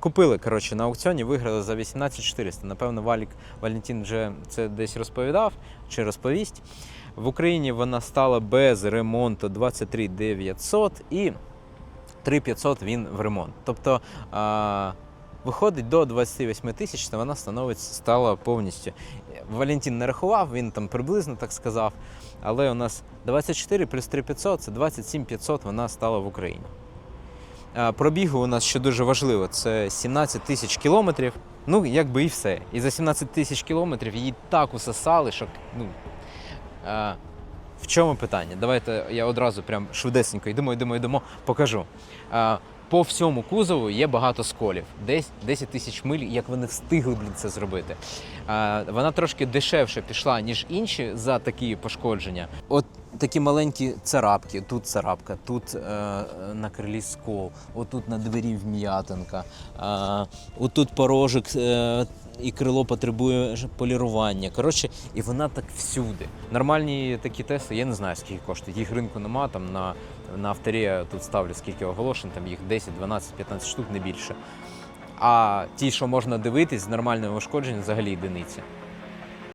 Купили коротше, на аукціоні, виграли за 18400. Напевно, Валік Валентин вже це десь розповідав чи розповість. В Україні вона стала без ремонту 23 900 і 3500 він в ремонт. Тобто а, виходить до 28 тисяч, то вона становить стала повністю. Валентин не рахував, він там приблизно так сказав. Але у нас 24 плюс 3500 це 27 500 вона стала в Україні. Пробігу у нас ще дуже важливо, це 17 тисяч кілометрів. Ну, якби і все. І за 17 тисяч кілометрів її так усосали, що ну, а, в чому питання? Давайте я одразу прям швидесенько йдемо, йдемо, йдемо, покажу. А, по всьому кузову є багато сколів. Десь 10 тисяч миль, як вони встигли блін, це зробити. А, вона трошки дешевше пішла, ніж інші за такі пошкодження. От такі маленькі царапки, тут царапка, тут е, на крилі скол, отут на двері вм'ятинка, е, отут порожик е, і крило потребує полірування. Коротше, і вона так всюди. Нормальні такі тести, я не знаю, скільки коштують. Їх ринку нема. Там на, на авторі я тут ставлю скільки оголошень, там їх 10, 12, 15 штук, не більше. А ті, що можна дивитись з нормальним ушкодженням, взагалі одиниці.